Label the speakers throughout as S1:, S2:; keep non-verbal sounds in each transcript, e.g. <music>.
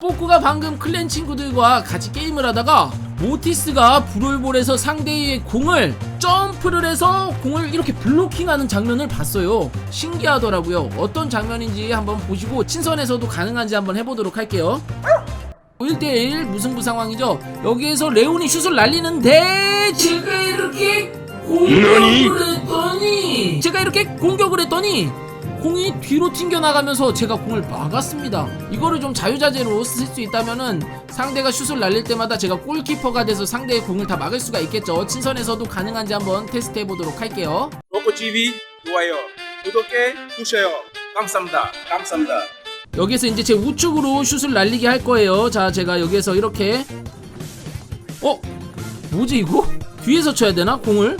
S1: 뽀꾸가 방금 클랜 친구들과 같이 게임을 하다가 모티스가 브롤볼에서 상대의 공을 점프를 해서 공을 이렇게 블로킹하는 장면을 봤어요. 신기하더라고요. 어떤 장면인지 한번 보시고 친선에서도 가능한지 한번 해보도록 할게요. 1대1 무승부 상황이죠. 여기에서 레온이 슛을 날리는데 제가 이렇게 공격을 했더니 제가 이렇게 공격을 했더니 공이 뒤로 튕겨 나가면서 제가 공을 막았습니다. 이거를 좀 자유자재로 쓸 수 있다면은 상대가 슛을 날릴 때마다 제가 골키퍼가 돼서 상대의 공을 다 막을 수가 있겠죠. 친선에서도 가능한지 한번 테스트 해보도록 할게요.
S2: 로코 TV 좋아요, 구독해 주세요. 감사합니다. 감사합니다.
S1: 여기서 이제 제 우측으로 슛을 날리게 할 거예요. 자, 제가 여기서 이렇게 어? 뭐지 이거? 뒤에서 쳐야 되나? 공을?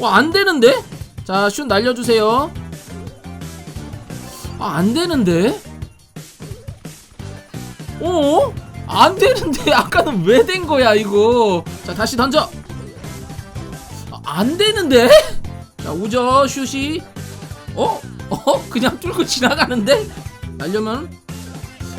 S1: 와, 안 되는데? 자, 슛 날려주세요. 아, 안 되는데? 어? 안 되는데? <laughs> 아까는 왜 된 거야, 이거? 자, 다시 던져! 아, 안 되는데? 자, 우저 슛이 어? 어? 그냥 뚫고 <laughs> 지나가는데? 날려면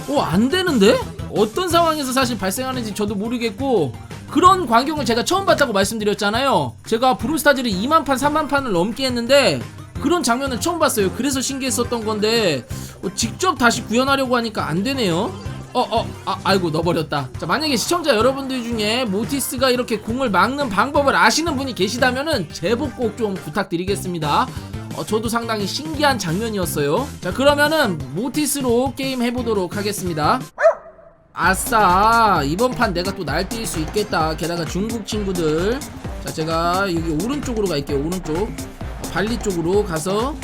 S1: 어 안 되는데? 어떤 상황에서 사실 발생하는지 저도 모르겠고 그런 광경을 제가 처음 봤다고 말씀드렸잖아요 제가 브롤스타즈를 2만 판 3만 판을 넘게 했는데 그런 장면을 처음 봤어요 그래서 신기했었던 건데 어, 직접 다시 구현하려고 하니까 안 되네요 어어 아, 아이고 넣어버렸다 자 만약에 시청자 여러분들 중에 모티스가 이렇게 공을 막는 방법을 아시는 분이 계시다면은 제보 꼭좀 부탁드리겠습니다 어, 저도 상당히 신기한 장면이었어요. 자, 그러면은 모티스로 게임 해보도록 하겠습니다. 아싸, 이번 판 내가 또 날뛸 수 있겠다. 게다가 중국 친구들. 자, 제가 여기 오른쪽으로 갈게요. 오른쪽. 어, 발리 쪽으로 가서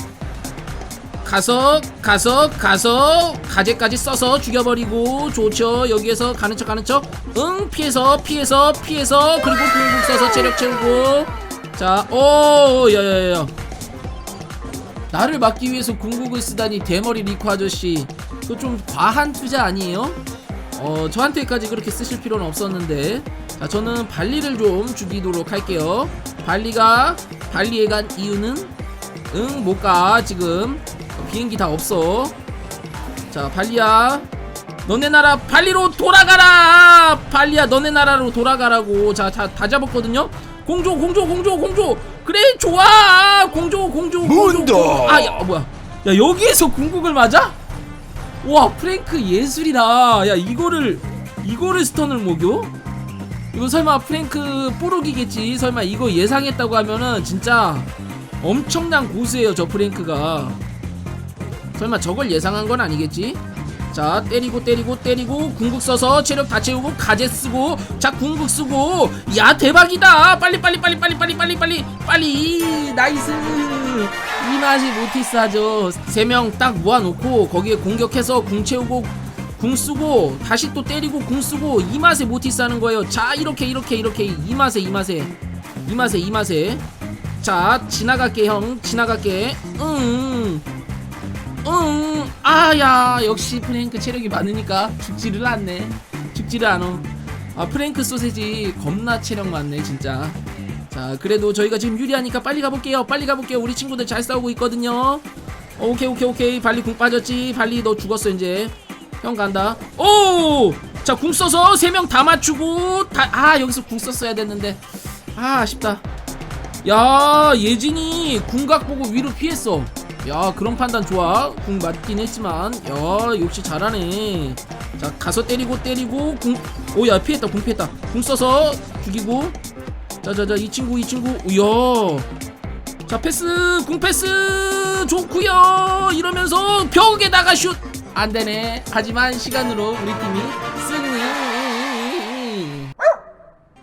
S1: 가서 가서 가서 가재까지 써서 죽여버리고 좋죠 여기에서 가는 척 가는 척응 피해서 피해서 피해서. 그리고 궁극 써서 체력 채우고. 자오 야야야. 나를 막기 위해서 궁극을 쓰다니 대머리 리코 아저씨. 그거 좀 과한 투자 아니에요? 어 저한테까지 그렇게 쓰실 필요는 없었는데. 자 저는 발리를 좀 죽이도록 할게요. 발리가 발리에 간 이유는? 응 못 가. 지금 어, 비행기 다 없어. 자 발리야 너네 나라 발리로 돌아가라! 발리야 너네 나라로 돌아가라고. 자다 잡았거든요. 공조 공조 공조 공조. 그래 좋아. 공조 공조 공조 아야 뭐야. 야 여기에서 궁극을 맞아? 와 프랭크 예술이다. 야 이거를 이거를 스턴을 먹여? 이거 설마 프랭크 뽀록이겠지? 설마 이거 예상했다고 하면은 진짜 엄청난 고수예요 저 프랭크가. 설마 저걸 예상한 건 아니겠지? 자 때리고 때리고 때리고 궁극 써서 체력 다 채우고 가재 쓰고 자 궁극 쓰고. 야 대박이다! 빨리 빨리 빨리 빨리 빨리 빨리 빨리 빨리! 나이스! 이 맛이 모티스 하죠. 세 명 딱 모아놓고 거기에 공격해서 궁 채우고 궁 쓰고 다시 또 때리고 궁 쓰고 이 맛에 모티스 하는 거예요 자 이렇게 이렇게 이렇게 이 맛에 이 맛에 이 맛에 이 맛에 자 지나갈게 형 지나갈게 응 응, 아야, 역시 프랭크 체력이 많으니까 죽지를 않네. 죽지를 않어. 아, 프랭크 소세지 겁나 체력 많네, 진짜. 자, 그래도 저희가 지금 유리하니까 빨리 가볼게요. 빨리 가볼게요. 우리 친구들 잘 싸우고 있거든요. 어, 오케이, 오케이, 오케이. 발리 궁 빠졌지. 발리 너 죽었어, 이제. 형 간다. 오! 자, 궁 써서 세 명 다 맞추고, 다, 아, 여기서 궁 썼어야 됐는데. 아, 아쉽다. 야, 예진이 궁각 보고 위로 피했어. 야 그런 판단 좋아. 궁 맞긴 했지만. 야 역시 잘하네. 자 가서 때리고 때리고 궁 오야 피했다. 궁 피했다. 궁 써서 죽이고. 자자자 이 친구 이 친구. 우야. 자 패스! 궁 패스! 좋구요. 이러면서 벽에다가 슛 안되네. 하지만 시간으로 우리 팀이 승리.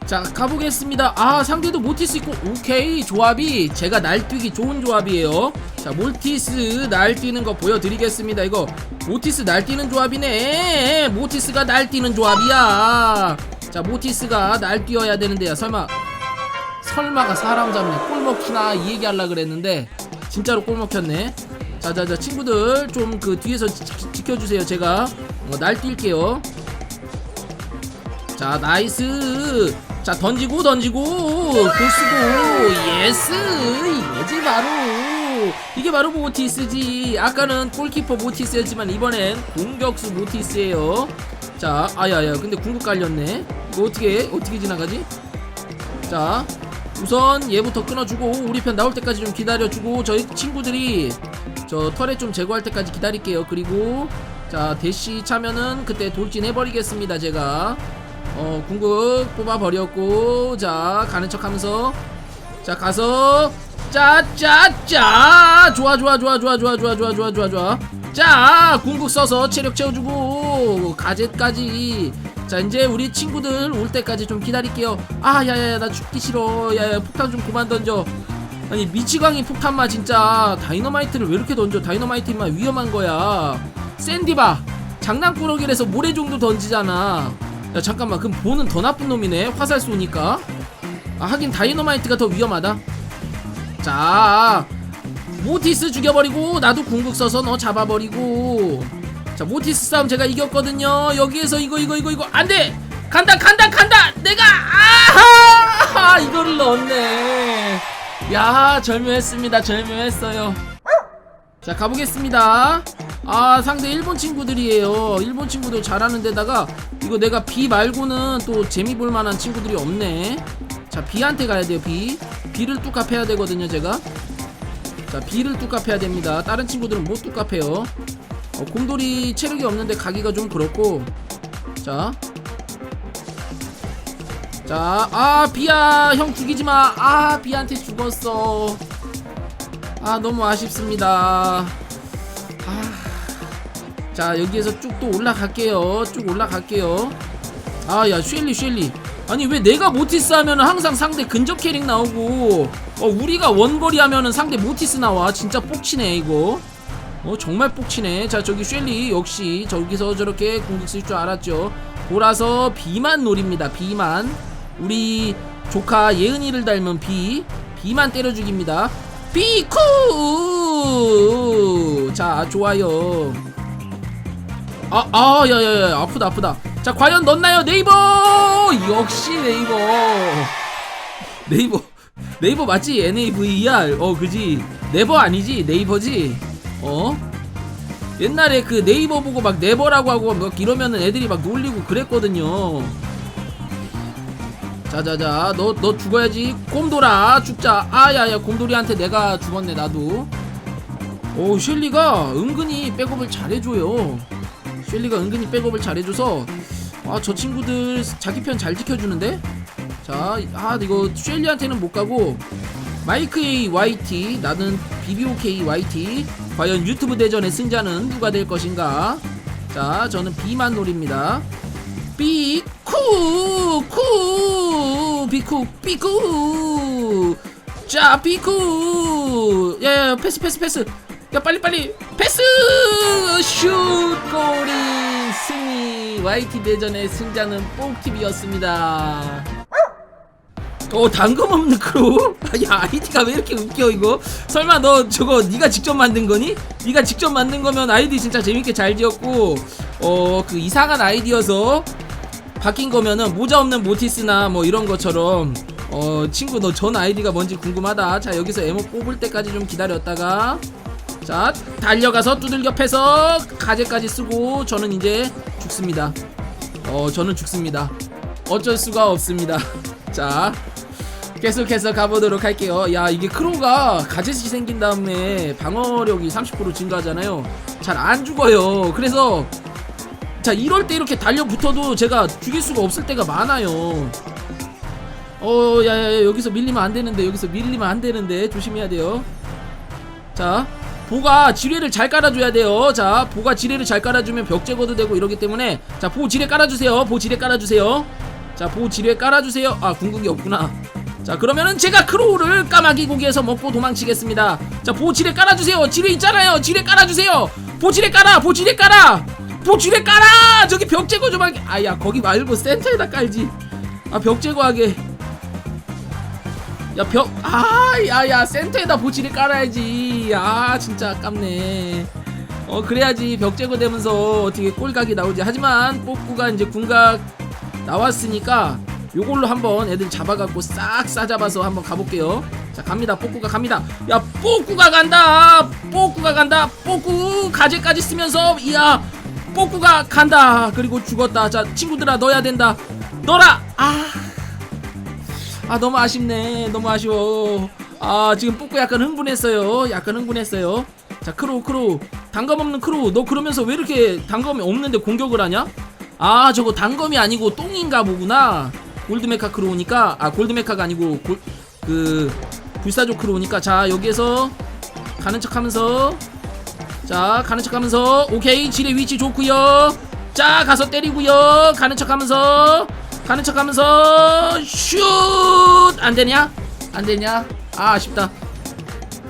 S1: 자 가보겠습니다. 아 상대도 모티스 있고. 오케이 조합이. 제가 날뛰기 좋은 조합이에요. 자 몰티스 날뛰는 거 보여드리겠습니다. 이거 모티스 날뛰는 조합이네. 모티스가 날뛰는 조합이야. 자 모티스가 날뛰어야 되는데요. 설마 설마가 사람 잡네. 꼴 먹히나 이 얘기 하려 그랬는데 진짜로 꼴 먹혔네 자자자 친구들 좀 그 뒤에서 지, 켜주세요 제가. 어, 날뛸게요. 자 나이스. 자 던지고 던지고. 고스고. 예스. 이거지 바로. 이게 바로 모티스지. 아까는 골키퍼 모티스였지만 이번엔 공격수 모티스예요. 자 아야야. 근데 궁극 깔렸네. 이거 어떻게 어떻게 지나가지? 자 우선 얘부터 끊어주고 우리 편 나올 때까지 좀 기다려주고 저희 친구들이 저 털에 좀 제거할 때까지 기다릴게요. 그리고 자 대시 차면은 그때 돌진 해버리겠습니다 제가. 어 궁극 뽑아버렸고 자 가는 척하면서. 자 가서 짜짜짜! 좋아 좋아 좋아 좋아 좋아 좋아 좋아 좋아 좋아 좋아. 자 궁극 써서 체력 채워주고 가젯까지. 자 이제 우리 친구들 올 때까지 좀 기다릴게요. 아 야야야 나 죽기 싫어. 야야 폭탄 좀 그만 던져 아니 미치광이 폭탄마 진짜 다이너마이트를 왜 이렇게 던져? 다이너마이트마 위험한 거야. 샌디바 장난꾸러기라서 모래 정도 던지잖아. 야 잠깐만. 그럼 보는 더 나쁜 놈이네. 화살 쏘니까. 아 하긴 다이너마이트가 더 위험하다. 자 모티스 죽여버리고 나도 궁극 써서 너 잡아버리고. 자 모티스 싸움 제가 이겼거든요. 여기에서 이거 이거 이거 이거. 안돼! 간다 간다 간다! 내가! 아하! 이거를 넣었네 야 절묘했습니다. 절묘했어요. 자 가보겠습니다. 아 상대 일본 친구들이에요. 일본 친구들 잘하는 데다가 이거 내가 B 말고는 또 재미 볼 만한 친구들이 없네. 자 B한테 가야 돼요 B B를 뚝갑해야 되거든요 제가. 자 B를 뚝갑해야 됩니다. 다른 친구들은 못 뚝갑해요. 어, 곰돌이 체력이 없는데 가기가 좀 그렇고. 자 자, 아, 비야, 형 죽이지 마. 아, 비한테 죽었어. 아, 너무 아쉽습니다. 아, 자, 여기에서 쭉 또 올라갈게요. 쭉 올라갈게요. 아, 야, 쉘리, 쉘리. 아니, 왜 내가 모티스 하면은 항상 상대 근접 캐릭 나오고, 어, 우리가 원거리 하면은 상대 모티스 나와. 진짜 뻑치네, 이거. 어, 정말 뻑치네. 자, 저기 쉘리 역시 저기서 저렇게 공격 쓸 줄 알았죠. 돌아서 비만 노립니다. 비만. 우리 조카 예은이를 닮은 비. 비만 때려 죽입니다. 비쿠! 자, 좋아요. 아, 아, 야, 야, 야, 아프다, 아프다. 자, 과연 넣나요? 네이버! 역시 네이버. 네이버. 네이버 맞지? NAVER. 어, 그지? 네버 아니지? 네이버지? 어? 옛날에 그 네이버 보고 막 네버라고 하고 막 이러면은 애들이 막 놀리고 그랬거든요. 자자자, 너 너 죽어야지. 곰돌아, 죽자. 아야야, 곰돌이한테 내가 죽었네 나도. 오, 셸리가 은근히 백업을 잘해줘요. 셸리가 은근히 백업을 잘해줘서 아 저 친구들 자기 편 잘 지켜주는데. 자, 아 이거 셸리한테는 못 가고 마이크 A YT 나는 BBOK YT 과연 유튜브 대전의 승자는 누가 될 것인가? 자, 저는 B만 노립니다. 비쿠 쿠 비쿠 비쿠. 자 비쿠. 야야 패스 패스 패스. 야 빨리 빨리. 패스! 슛 골인 승리. YT 대전의 승자는 뽕TV였습니다. 어 당금 없는 크루? <laughs> 야 아이디가 왜 이렇게 웃겨 이거? 설마 너 저거 네가 직접 만든 거니? 네가 직접 만든 거면 아이디 진짜 재밌게 잘 지었고 어 그 이상한 아이디여서 바뀐 거면은 모자 없는 모티스나 뭐 이런 것처럼 어 친구 너 전 아이디가 뭔지 궁금하다. 자 여기서 에모 뽑을 때까지 좀 기다렸다가. 자 달려가서 두들겨 패서 가재까지 쓰고 저는 이제 죽습니다. 어 저는 죽습니다. 어쩔 수가 없습니다. <laughs> 자 계속해서 가보도록 할게요. 야 이게 크로가 가젯이 생긴 다음에 방어력이 30% 증가하잖아요. 잘 안 죽어요. 그래서 자 이럴 때 이렇게 달려붙어도 제가 죽일 수가 없을 때가 많아요. 어 야야야 여기서 밀리면 안 되는데 여기서 밀리면 안 되는데 조심해야 돼요. 자 보가 지뢰를 잘 깔아줘야 돼요. 자 보가 지뢰를 잘 깔아주면 벽 제거도 되고 이러기 때문에 자보 지뢰 깔아주세요. 보 지뢰 깔아주세요. 자보 지뢰 깔아주세요. 아 궁극이 없구나. 자 그러면은 제가 크로우를 까마귀 고기에서 먹고 도망치겠습니다. 자보 지뢰 깔아주세요. 지뢰 있잖아요. 지뢰 깔아주세요. 보 지뢰 깔아 보 지뢰 깔아 보 지뢰 깔아! 저기 벽 제거 좀 하게. 아야 거기 말고 센터에다 깔지. 아 벽 제거하게. 야 벽 아 야야 센터에다 보지를 깔아야지. 아 진짜 아깝네. 어 그래야지 벽 제거되면서 어떻게 꼴각이 나오지. 하지만 뽀꾸가 이제 군각 나왔으니까 요걸로 한번 애들 잡아갖고 싹 싸잡아서 한번 가볼게요. 자 갑니다. 뽀꾸가 갑니다. 야 뽀꾸가 간다! 뽀꾸가 간다! 뽀꾸 가재까지 쓰면서 이야 뽀꾸가 간다. 그리고 죽었다. 자 친구들아 넣어야 된다. 넣어라! 아, 아 너무 아쉽네. 너무 아쉬워. 아 지금 뽀꾸 약간 흥분했어요. 약간 흥분했어요. 자 크로우 크로우 단검 없는 크로우 너 그러면서 왜 이렇게 단검이 없는데 공격을 하냐? 아 저거 단검이 아니고 똥인가 보구나. 골드메카 크로우니까. 아 골드메카가 아니고 골, 그 불사조 크로우니까. 자 여기에서 가는 척하면서 자 가는 척 하면서 오케이 지뢰 위치 좋구요. 자 가서 때리구요. 가는 척 하면서 가는 척 하면서 슛! 안되냐? 안되냐? 아 아쉽다.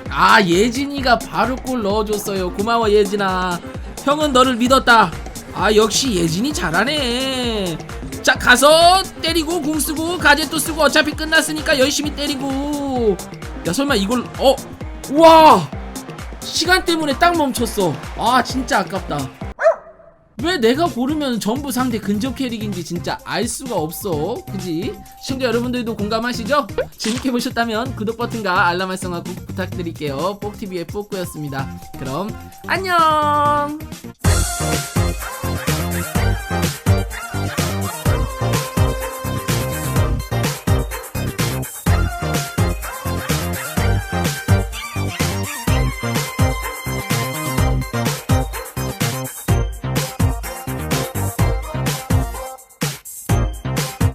S1: 아 예진이가 바로 골 넣어줬어요. 고마워 예진아. 형은 너를 믿었다. 아 역시 예진이 잘하네. 자 가서 때리고 궁 쓰고 가젯도 쓰고 어차피 끝났으니까 열심히 때리고. 야 설마 이걸 어? 우와 시간 때문에 딱 멈췄어. 아 진짜 아깝다. 왜 내가 고르면 전부 상대 근접 캐릭인지 진짜 알 수가 없어. 그지? 시청자 여러분들도 공감하시죠? 재밌게 보셨다면 구독 버튼과 알람 설정화 꼭 부탁드릴게요. 뽁TV의 뽁꾸였습니다. 그럼 안녕